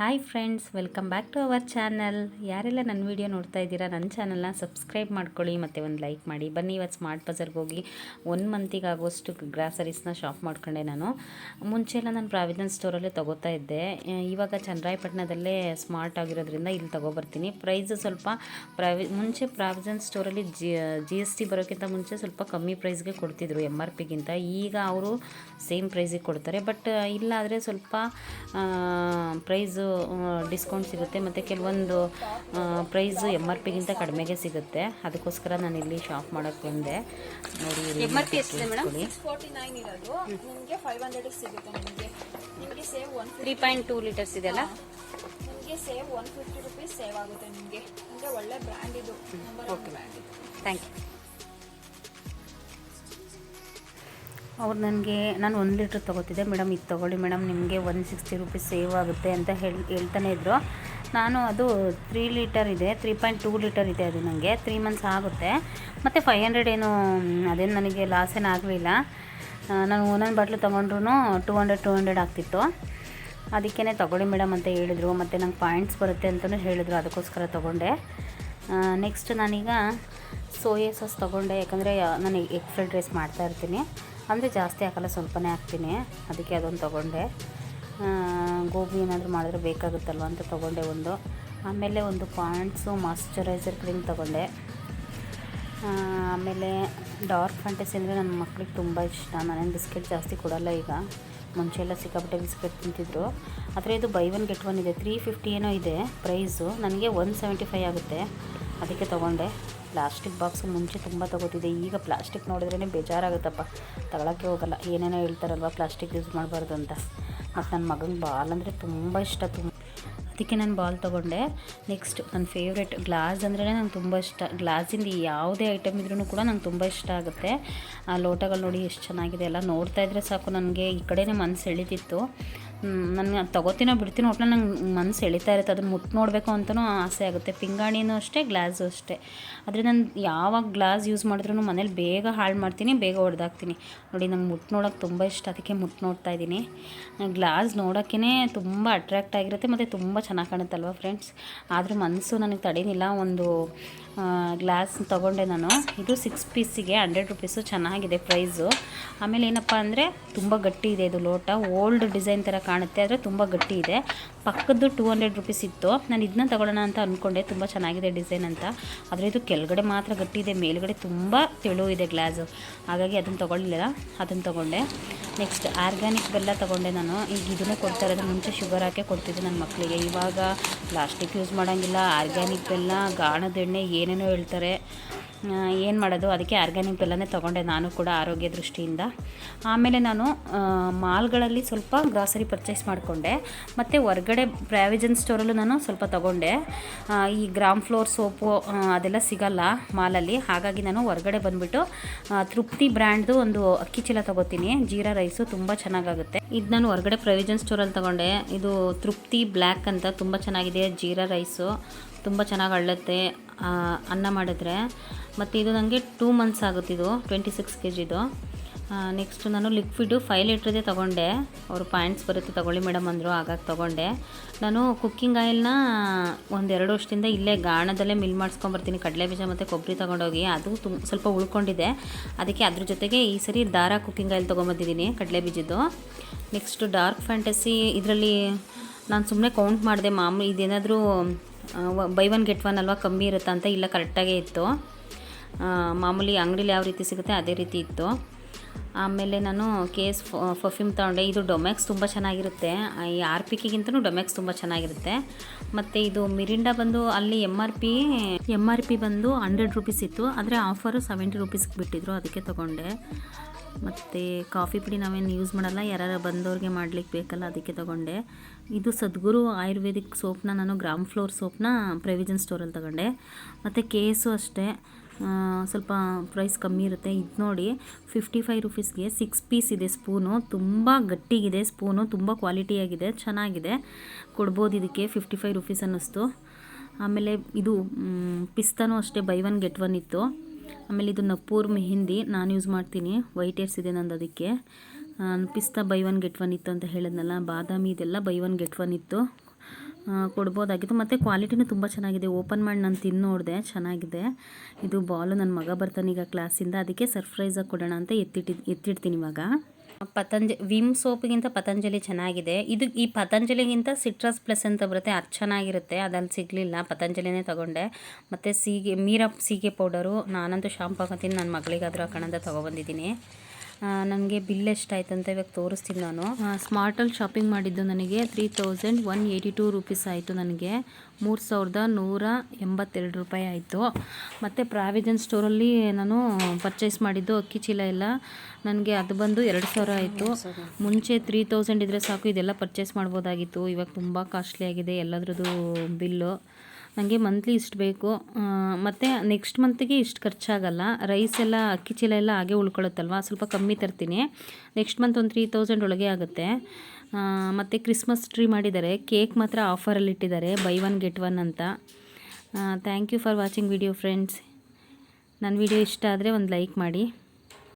Hi friends, welcome back to our channel. ಯಾರೆಲ್ಲ ನನ್ನ video ನೋಡ್ತಾ ಇದ್ದೀರಾ, ನನ್ನ ಚಾನಲ್ನ ಸಬ್ಸ್ಕ್ರೈಬ್ ಮಾಡ್ಕೊಳ್ಳಿ, ಮತ್ತು ಒಂದು ಲೈಕ್ ಮಾಡಿ. ಬನ್ನಿ, ಇವತ್ತು ಸ್ಮಾರ್ಟ್ ಬಜಾರ್ಗೆ ಹೋಗಿ ಒನ್ ಮಂತಿಗೆ ಆಗೋಷ್ಟು ಗ್ರಾಸರೀಸ್ನ ಶಾಪ್ ಮಾಡ್ಕೊಂಡೆ ನಾನು. ಮುಂಚೆ ಎಲ್ಲ ನಾನು ಪ್ರಾವಿಜನ್ ಸ್ಟೋರಲ್ಲೇ ತೊಗೋತಾ ಇದ್ದೆ. ಇವಾಗ ಚಂದ್ರಾಯಪಟ್ಟಣದಲ್ಲೇ ಸ್ಮಾರ್ಟ್ ಆಗಿರೋದ್ರಿಂದ ಇಲ್ಲಿ ತೊಗೊಬರ್ತೀನಿ. ಪ್ರೈಸು ಸ್ವಲ್ಪ ಪ್ರಾವಿ ಮುಂಚೆ ಪ್ರಾವಿಜನ್ ಸ್ಟೋರಲ್ಲಿ ಜಿ ಜಿ ಎಸ್ ಟಿ ಬರೋಕ್ಕಿಂತ ಮುಂಚೆ ಸ್ವಲ್ಪ ಕಮ್ಮಿ ಪ್ರೈಸ್ಗೆ ಕೊಡ್ತಿದ್ರು ಎಂ ಆರ್ ಪಿಗಿಂತ ಈಗ ಅವರು ಸೇಮ್ ಪ್ರೈಸಿಗೆ ಕೊಡ್ತಾರೆ. ಬಟ್ ಇಲ್ಲಾದರೆ ಸ್ವಲ್ಪ ಪ್ರೈಸು ಡಿಸ್ಕೌಂಟ್ ಸಿಗುತ್ತೆ ಮತ್ತು ಕೆಲವೊಂದು ಪ್ರೈಸು ಎಂ ಆರ್ ಪಿಗಿಂತ ಕಡಿಮೆಗೆ ಸಿಗುತ್ತೆ. ಅದಕ್ಕೋಸ್ಕರ ನಾನು ಇಲ್ಲಿ ಶಾಪ್ ಮಾಡೋಕ್ಕೆ ಬಂದೆ. ನೋಡಿ ಎಂ ಆರ್ ಪಿ ಎಷ್ಟಿದೆ. ಫೋರ್ಟಿ ನೈನ್ ಇರೋದು. ನಿಮಗೆ ಫೈವ್ ಹಂಡ್ರೆಡ್ ಸಿಗುತ್ತೆ ನಿಮಗೆ. ನಿಮಗೆ save one three point two litres ಇದೆಯಲ್ಲ ನಿಮಗೆ save one fifty rupees save ಆಗುತ್ತೆ ನಿಮಗೆ. ಅಂದರೆ ಒಳ್ಳೆ ಬ್ರ್ಯಾಂಡ್ ಇದು. ಓಕೆ ಥ್ಯಾಂಕ್ ಯು ಅವ್ರು ನನಗೆ, ನಾನು ಒಂದು ಲೀಟ್ರ್ ತೊಗೋತಿದ್ದೆ. ಮೇಡಮ್, ಇದು ತೊಗೊಳ್ಳಿ ಮೇಡಮ್, ನಿಮಗೆ ಒನ್ ಸಿಕ್ಸ್ಟಿ ರುಪೀಸ್ ಸೇವ್ ಆಗುತ್ತೆ ಅಂತ ಹೇಳಿ, ಹೇಳ್ತಾನೆ ಇದ್ದರು ನಾನು ಅದು ತ್ರೀ ಲೀಟರ್ ಇದೆ ತ್ರೀ ಪಾಯಿಂಟ್ ಟೂ ಲೀಟರ್ ಇದೆ ಅದು ನನಗೆ ತ್ರೀ ಮಂತ್ಸ್ ಆಗುತ್ತೆ. ಮತ್ತು ಫೈವ್ ಹಂಡ್ರೆಡ್ ಏನು, ಅದೇನು ನನಗೆ ಲಾಸ್ ಏನು ಆಗಲಿಲ್ಲ. ನಾನು ಒಂದೊಂದು ಬಾಟ್ಲು ತೊಗೊಂಡ್ರು ಟೂ ಹಂಡ್ರೆಡ್ ಟೂ ಹಂಡ್ರೆಡ್ ಆಗ್ತಿತ್ತು. ಅದಕ್ಕೇ ತೊಗೊಳ್ಳಿ ಮೇಡಮ್ ಅಂತ ಹೇಳಿದರು. ಮತ್ತು ನಂಗೆ ಪಾಯಿಂಟ್ಸ್ ಬರುತ್ತೆ ಅಂತಲೂ ಹೇಳಿದರು. ಅದಕ್ಕೋಸ್ಕರ ತೊಗೊಂಡೆ. ನೆಕ್ಸ್ಟ್ ನಾನೀಗ ಸೋಯಾ ಸಾಸ್ ತೊಗೊಂಡೆ. ಯಾಕಂದರೆ ನಾನು ಎಗ್ ಫ್ರೈಡ್ ರೈಸ್ ಮಾಡ್ತಾ ಇರ್ತೀನಿ. ಅಂದರೆ ಜಾಸ್ತಿ ಹಾಕಲ್ಲ, ಸ್ವಲ್ಪನೇ ಹಾಕ್ತೀನಿ. ಅದಕ್ಕೆ ಅದೊಂದು ತೊಗೊಂಡೆ. ಗೋಬಿ ಏನಾದರೂ ಮಾಡಿದ್ರೆ ಬೇಕಾಗುತ್ತಲ್ವ ಅಂತ ತೊಗೊಂಡೆ ಒಂದು. ಆಮೇಲೆ ಒಂದು ಪಾಯಿಂಟ್ಸು ಮಾಯಶ್ಚರೈಸರ್ ಕ್ರೀಮ್ ತೊಗೊಂಡೆ. ಆಮೇಲೆ ಡಾರ್ಕ್ ಫ್ಯಾಂಟಸಿ ಅಂದರೆ ನನ್ನ ಮಕ್ಳಿಗೆ ತುಂಬ ಇಷ್ಟ. ನಾನೇನು ಬಿಸ್ಕೆಟ್ ಜಾಸ್ತಿ ಕೊಡಲ್ಲ ಈಗ. ಮುಂಚೆ ಎಲ್ಲ ಸಿಕ್ಕಾಪಟ್ಟೆ ಬಿಸ್ಕೆಟ್ ತಿಂತಿದ್ರು. ಆದರೆ ಇದು ಬೈ ಒನ್ ಗೆಟ್ ಒನ್ ಇದೆ. ತ್ರೀ ಫಿಫ್ಟಿ ಏನೋ ಇದೆ ಪ್ರೈಸು. ನನಗೆ ಒನ್ ಸೆವೆಂಟಿ ಫೈ ಆಗುತ್ತೆ. ಅದಕ್ಕೆ ತೊಗೊಂಡೆ. ಪ್ಲಾಸ್ಟಿಕ್ ಬಾಕ್ಸ್ ಮುಂಚೆ ತುಂಬ ತೊಗೋತಿದ್ದೆ. ಈಗ ಪ್ಲಾಸ್ಟಿಕ್ ನೋಡಿದ್ರೇ ಬೇಜಾರಾಗುತ್ತಪ್ಪ. ತಗೊಳಕ್ಕೆ ಹೋಗಲ್ಲ. ಏನೇನೋ ಹೇಳ್ತಾರಲ್ವ ಪ್ಲಾಸ್ಟಿಕ್ ಯೂಸ್ ಮಾಡಬಾರ್ದು ಅಂತ. ಮತ್ತು ನನ್ನ ಮಗನ ಬಾಲ್ ಅಂದರೆ ತುಂಬ ಇಷ್ಟ ತುಂಬ. ಅದಕ್ಕೆ ನಾನು ಬಾಲ್ ತೊಗೊಂಡೆ. ನೆಕ್ಸ್ಟ್ ನನ್ನ ಫೇವ್ರೆಟ್ ಗ್ಲಾಸ್ ಅಂದ್ರೇ ನಂಗೆ ತುಂಬ ಇಷ್ಟ. ಗ್ಲಾಸಿಂದ ಯಾವುದೇ ಐಟಮ್ ಇದ್ರೂ ಕೂಡ ನಂಗೆ ತುಂಬ ಇಷ್ಟ ಆಗುತ್ತೆ. ಆ ಲೋಟಗಳು ನೋಡಿ ಎಷ್ಟು ಚೆನ್ನಾಗಿದೆ ಎಲ್ಲ ನೋಡ್ತಾ ಇದ್ರೆ ಸಾಕು. ನನಗೆ ಈ ಕಡೆನೇ ಮನಸ್ಸು ಎಳಿತಿತ್ತು. ನಾನು ತಗೋತೀನೋ ಬಿಡ್ತೀನೋ, ಒಟ್ನಲ್ಲಿ ನಂಗೆ ಮನಸ್ಸು ಎಳಿತಾ ಇರುತ್ತೆ ಅದನ್ನು ಮುಟ್ಟು ನೋಡಬೇಕು ಅಂತಲೂ ಆಸೆ ಆಗುತ್ತೆ. ಪಿಂಗಾಣಿನೂ ಅಷ್ಟೇ, ಗ್ಲಾಸು ಅಷ್ಟೇ. ಆದರೆ ನಾನು ಯಾವಾಗ ಗ್ಲಾಸ್ ಯೂಸ್ ಮಾಡಿದ್ರೂ ಮನೇಲಿ ಬೇಗ ಹಾಳು ಮಾಡ್ತೀನಿ, ಬೇಗ ಹೊಡೆದಾಕ್ತೀನಿ ನೋಡಿ, ನಂಗೆ ಮುಟ್ಟು ನೋಡೋಕೆ ತುಂಬ ಇಷ್ಟ, ಅದಕ್ಕೆ ಮುಟ್ಟು ನೋಡ್ತಾ ಇದ್ದೀನಿ. ಗ್ಲಾಸ್ ನೋಡೋಕ್ಕೇ ತುಂಬ ಅಟ್ರ್ಯಾಕ್ಟ್ ಆಗಿರುತ್ತೆ, ಮತ್ತು ತುಂಬ ಚೆನ್ನಾಗಿ ಕಾಣುತ್ತಲ್ವ ಫ್ರೆಂಡ್ಸ್? ಆದರೂ ಮನಸ್ಸು ನನಗೆ ತಡೀನಿಲ್ಲ ಒಂದು ಗ್ಲಾಸ್ ತೊಗೊಂಡೆ ನಾನು. ಇದು ಸಿಕ್ಸ್ ಪೀಸಿಗೆ ಹಂಡ್ರೆಡ್ ರುಪೀಸು, ಚೆನ್ನಾಗಿದೆ ಪ್ರೈಸು. ಆಮೇಲೆ ಏನಪ್ಪ ಅಂದರೆ ತುಂಬ ಗಟ್ಟಿ ಇದೆ ಇದು ಲೋಟ. ಓಲ್ಡ್ ಡಿಸೈನ್ ಥರ ಕಾಣುತ್ತೆ. ಆದರೆ ತುಂಬ ಗಟ್ಟಿ ಇದೆ. ಪಕ್ಕದ್ದು ಟೂ ಹಂಡ್ರೆಡ್ ರುಪೀಸ್ ಇತ್ತು. ನಾನು ಇದನ್ನ ತಗೊಳ್ಳೋಣ ಅಂತ ಅಂದ್ಕೊಂಡೆ ತುಂಬ ಚೆನ್ನಾಗಿದೆ ಡಿಸೈನ್ ಅಂತ. ಆದರೆ ಇದು ಕೆಳಗಡೆ ಮಾತ್ರ ಗಟ್ಟಿ ಇದೆ. ಮೇಲುಗಡೆ ತುಂಬ ತೆಳು ಇದೆ ಗ್ಲಾಸು ಹಾಗಾಗಿ ಅದನ್ನು ತೊಗೊಳ್ಳಿಲ್ಲ. ಅದನ್ನು ತೊಗೊಂಡೆ. ನೆಕ್ಸ್ಟ್ ಆರ್ಗ್ಯಾನಿಕ್ ಬೆಲ್ಲ ತೊಗೊಂಡೆ ನಾನು. ಈಗ ಇದನ್ನು ಕೊಡ್ತಾ ಇರೋದು ಮುಂಚೆ ಶುಗರ್ ಹಾಕೇ ಕೊಡ್ತಿದ್ದೆ ನನ್ನ ಮಕ್ಕಳಿಗೆ ಇವಾಗ ಪ್ಲಾಸ್ಟಿಕ್ ಯೂಸ್ ಮಾಡೋಂಗಿಲ್ಲ. ಆರ್ಗ್ಯಾನಿಕ್ ಬೆಲ್ಲ, ಗಾಣದ ಎಣ್ಣೆ ಏನೇನೋ ಹೇಳ್ತಾರೆ. ಏನು ಮಾಡೋದು? ಅದಕ್ಕೆ ಆರ್ಗ್ಯಾನಿಕ್ ಬೆಲ್ಲನೇ ತೊಗೊಂಡೆ ನಾನು ಕೂಡ ಆರೋಗ್ಯ ದೃಷ್ಟಿಯಿಂದ. ಆಮೇಲೆ ನಾನು ಮಾಲ್ಗಳಲ್ಲಿ ಸ್ವಲ್ಪ ಗ್ರಾಸರಿ ಪರ್ಚೇಸ್ ಮಾಡಿಕೊಂಡೆ. ಮತ್ತು ಹೊರಗಡೆ ಪ್ರಾವಿಜನ್ ಸ್ಟೋರಲ್ಲೂ ನಾನು ಸ್ವಲ್ಪ ತೊಗೊಂಡೆ. ಈ ಗ್ರಾಮ್ ಫ್ಲೋರ್ ಸೋಪು ಅದೆಲ್ಲ ಸಿಗಲ್ಲ ಮಾಲಲ್ಲಿ. ಹಾಗಾಗಿ ನಾನು ಹೊರಗಡೆ ಬಂದುಬಿಟ್ಟು ತೃಪ್ತಿ ಬ್ರ್ಯಾಂಡ್ದು ಒಂದು ಅಕ್ಕಿ ಚೀಲ ತೊಗೋತೀನಿ. ಜೀರಾ ರೈಸು ತುಂಬ ಚೆನ್ನಾಗಾಗುತ್ತೆ. ಇದು ನಾನು ಹೊರಗಡೆ ಪ್ರಾವಿಜನ್ ಸ್ಟೋರಲ್ಲಿ ತೊಗೊಂಡೆ. ಇದು ತೃಪ್ತಿ ಬ್ಲ್ಯಾಕ್ ಅಂತ ತುಂಬ ಚೆನ್ನಾಗಿದೆ ಜೀರಾ ರೈಸು. ತುಂಬ ಚೆನ್ನಾಗಿ ಅಳ್ಳುತ್ತೆ ಅನ್ನ ಮಾಡಿದ್ರೆ. ಮತ್ತು ಇದು ನನಗೆ ಟೂ ಮಂತ್ಸ್ ಆಗುತ್ತೆ ಇದು ಟ್ವೆಂಟಿ ಸಿಕ್ಸ್ ಕೆ ಜಿದು ನೆಕ್ಸ್ಟ್ ನಾನು ಲಿಕ್ವಿಡು ಫೈವ್ ಲೀಟ್ರದೇ ತೊಗೊಂಡೆ. ಅವರು ಪಾಯಿಂಟ್ಸ್ ಬರುತ್ತೆ, ತೊಗೊಳ್ಳಿ ಮೇಡಮ್ ಅಂದರು, ಹಾಗಾಗಿ ತೊಗೊಂಡೆ. ನಾನು ಕುಕ್ಕಿಂಗ್ ಆಯಿಲ್ನ ಒಂದೆರಡು ವರ್ಷದಿಂದ ಇಲ್ಲೇ ಗಾಣದಲ್ಲೇ ಮಿಲ್ ಮಾಡಿಸ್ಕೊಂಬರ್ತೀನಿ. ಕಡಲೆ ಬೀಜ ಮತ್ತು ಕೊಬ್ಬರಿ ತೊಗೊಂಡೋಗಿ, ಅದು ತುಂಬ ಸ್ವಲ್ಪ ಉಳ್ಕೊಂಡಿದೆ. ಅದಕ್ಕೆ ಅದ್ರ ಜೊತೆಗೆ ಈ ಸರಿ ದಾರ ಕುಕ್ಕಿಂಗ್ ಆಯಿಲ್ ತೊಗೊಂಬಂದಿದ್ದೀನಿ ಕಡಲೆ ಬೀಜದ್ದು ನೆಕ್ಸ್ಟ್ ಡಾರ್ಕ್ ಫ್ಯಾಂಟಸಿ ಇದರಲ್ಲಿ ನಾನು ಸುಮ್ಮನೆ ಕೌಂಟ್ ಮಾಡಿದೆ. ಮಾಮೂಲಿ ಇದೇನಾದರೂ ಬೈ ಒನ್ ಗೆಟ್ ಒನ್ ಅಲ್ವಾ ಕಮ್ಮಿ ಇರುತ್ತಾ ಅಂತ ಇಲ್ಲ ಕರೆಕ್ಟಾಗೇ ಇತ್ತು. ಮಾಮೂಲಿ ಅಂಗಡೀಲಿ ಯಾವ ರೀತಿ ಸಿಗುತ್ತೆ ಅದೇ ರೀತಿ ಇತ್ತು. ಆಮೇಲೆ ನಾನು ಕೆ ಎಸ್ ಪರ್ಫ್ಯೂಮ್ ತೊಗೊಂಡೆ. ಇದು ಡೊಮ್ಯಾಕ್ಸ್ ತುಂಬ ಚೆನ್ನಾಗಿರುತ್ತೆ. ಈ ಆರ್ ಪಿ ಕಿಗಿಂತನೂ ಡೊಮ್ಯಾಕ್ಸ್ ತುಂಬ ಚೆನ್ನಾಗಿರುತ್ತೆ. ಮತ್ತು ಇದು ಮಿರಿಂಡಾ ಬಂದು ಅಲ್ಲಿ M R P M R P ಬಂದು ಹಂಡ್ರೆಡ್ ರುಪೀಸ್ ಇತ್ತು. ಆದರೆ ಆಫರು ಸೆವೆಂಟಿ ರುಪೀಸ್ಗೆ ಬಿಟ್ಟಿದ್ರು, ಅದಕ್ಕೆ ತೊಗೊಂಡೆ. ಮತ್ತು ಕಾಫಿ ಪುಡಿ ನಾವೇನು ಯೂಸ್ ಮಾಡಲ್ಲ. ಯಾರು ಬಂದವ್ರಿಗೆ ಮಾಡ್ಲಿಕ್ಕೆ ಬೇಕಲ್ಲ, ಅದಕ್ಕೆ ತೊಗೊಂಡೆ. ಇದು ಸದ್ಗುರು ಆಯುರ್ವೇದಿಕ್ ಸೋಪ್ನ, ನಾನು ಗ್ರಾಮ್ ಫ್ಲೋರ್ ಸೋಪ್ನ ಪ್ರೆವಿಜನ್ ಸ್ಟೋರಲ್ಲಿ ತಗೊಂಡೆ. ಮತ್ತು ಕೇಸು ಅಷ್ಟೇ. ಸ್ವಲ್ಪ ಪ್ರೈಸ್ ಕಮ್ಮಿ ಇರುತ್ತೆ. ಇದು ನೋಡಿ ಫಿಫ್ಟಿ ಫೈವ್ ರುಪೀಸ್ಗೆ ಸಿಕ್ಸ್ ಪೀಸ್ ಇದೆ ಸ್ಪೂನು. ತುಂಬ ಗಟ್ಟಿಗಿದೆ ಸ್ಪೂನು. ತುಂಬ ಕ್ವಾಲಿಟಿಯಾಗಿದೆ ಚೆನ್ನಾಗಿದೆ. ಕೊಡ್ಬೋದು ಇದಕ್ಕೆ ಫಿಫ್ಟಿ ಫೈವ್ ರುಪೀಸ್ ಅನ್ನಿಸ್ತು. ಆಮೇಲೆ ಇದು ಪಿಸ್ತಾನು ಅಷ್ಟೇ ಬೈ ಒನ್ ಗೆಟ್ ಒನ್ ಇತ್ತು. ಆಮೇಲೆ ಇದು ನಪ್ಪೂರ್ ಮೆಹಿಂದಿ. ನಾನು ಯೂಸ್ ಮಾಡ್ತೀನಿ. ವೈಟ್ ಏರ್ಸ್ ಇದೆ ನಂದು ಅದಕ್ಕೆ. ಪಿಸ್ತಾ ಬೈ ಒನ್ ಗೆಟ್ ಒನ್ ಇತ್ತು ಅಂತ ಹೇಳಿದ್ನಲ್ಲ, ಬಾದಾಮಿ ಇದೆಲ್ಲ ಬೈ ಒನ್ ಗೆಟ್ ಒನ್ ಇತ್ತು. ಕೊಡ್ಬೋದಾಗಿತ್ತು. ಮತ್ತು ಕ್ವಾಲಿಟಿನೂ ತುಂಬ ಚೆನ್ನಾಗಿದೆ. ಓಪನ್ ಮಾಡಿ ನಾನು ತಿಂದು ನೋಡಿದೆ, ಚೆನ್ನಾಗಿದೆ. ಇದು ಬಾಲು ನನ್ನ ಮಗ ಬರ್ತಾನೆ ಈಗ ಕ್ಲಾಸಿಂದ ಅದಕ್ಕೆ ಸರ್ಪ್ರೈಸಾಗಿ ಕೊಡೋಣ ಅಂತ ಎತ್ತಿಟ್ಟಿ ಎತ್ತಿಡ್ತೀನಿ ಇವಾಗ. ಪತಂಜ, ವಿಮ್ ಸೋಪ್ಗಿಂತ ಪತಂಜಲಿ ಚೆನ್ನಾಗಿದೆ. ಇದು ಈ ಪತಂಜಲಿಗಿಂತ ಸಿಟ್ರಸ್ ಪ್ಲಸ್ ಅಂತ ಬರುತ್ತೆ. ಅದು ಚೆನ್ನಾಗಿರುತ್ತೆ. ಅದಲ್ಲಿ ಸಿಗಲಿಲ್ಲ. ಪತಂಜಲಿನೇ ತಗೊಂಡೆ. ಮತ್ತು ಸೀಗೆ, ಮೀರಪ್ ಸೀಗೆ ಪೌಡರು. ನಾನಂತೂ ಶಾಂಪು ಹಾಕೋತೀನಿ. ನನ್ನ ಮಗಳಿಗಾದ್ರೂ ಹಾಕೋಣಂತ ತೊಗೊಬಂದಿದ್ದೀನಿ. ನನಗೆ ಬಿಲ್ ಎಷ್ಟು ಆಯ್ತು ಅಂತ ಇವಾಗ ತೋರಿಸ್ತೀನಿ ನಾನು. ಸ್ಮಾರ್ಟಲ್ಲಿ ಶಾಪಿಂಗ್ ಮಾಡಿದ್ದು ನನಗೆ three thousand one eighty two rupees ಆಯಿತು ನನಗೆ. ಮೂರು ಸಾವಿರದ ನೂರ ಎಂಬತ್ತೆರಡು ರೂಪಾಯಿ ಆಯಿತು. ಮತ್ತು ಪ್ರಾವಿಜನ್ ಸ್ಟೋರಲ್ಲಿ ನಾನು ಪರ್ಚೇಸ್ ಮಾಡಿದ್ದು ಅಕ್ಕಿ ಚೀಲ ಎಲ್ಲ ನನಗೆ ಅದು ಬಂದು ಎರಡು ಸಾವಿರ ಆಯಿತು. ಮುಂಚೆ ತ್ರೀ ತೌಸಂಡ್ ಇದ್ದರೆ ಸಾಕು, ಇದೆಲ್ಲ ಪರ್ಚೇಸ್ ಮಾಡ್ಬೋದಾಗಿತ್ತು. ಇವಾಗ ತುಂಬ ಕಾಸ್ಟ್ಲಿ ಆಗಿದೆ, ಎಲ್ಲದ್ರದ್ದು ಬಿಲ್ಲು. ನನಗೆ ಮಂತ್ಲಿ ಇಷ್ಟು ಬೇಕು. ಮತ್ತು ನೆಕ್ಸ್ಟ್ ಮಂತಿಗೆ ಇಷ್ಟು ಖರ್ಚಾಗಲ್ಲ. ರೈಸ್ ಎಲ್ಲ, ಅಕ್ಕಿ ಚೀಲ ಎಲ್ಲ ಹಾಗೆ ಉಳ್ಕೊಳ್ಳುತ್ತಲ್ವ ಸ್ವಲ್ಪ ಕಮ್ಮಿ ತರ್ತೀನಿ. ನೆಕ್ಸ್ಟ್ ಮಂತ್ ಒಂದು ತ್ರೀ ತೌಸಂಡ್ ಒಳಗೆ ಆಗುತ್ತೆ. ಮತ್ತು ಕ್ರಿಸ್ಮಸ್ ಟ್ರೀ ಮಾಡಿದ್ದಾರೆ. ಕೇಕ್ ಮಾತ್ರ ಆಫರಲ್ಲಿ ಇಟ್ಟಿದ್ದಾರೆ. ಬೈ ಒನ್ ಗೆಟ್ ಒನ್ ಅಂತ. Thank you for watching video friends ನನ್ನ ವಿಡಿಯೋ ಇಷ್ಟ ಆದರೆ ಒಂದು ಲೈಕ್ ಮಾಡಿ.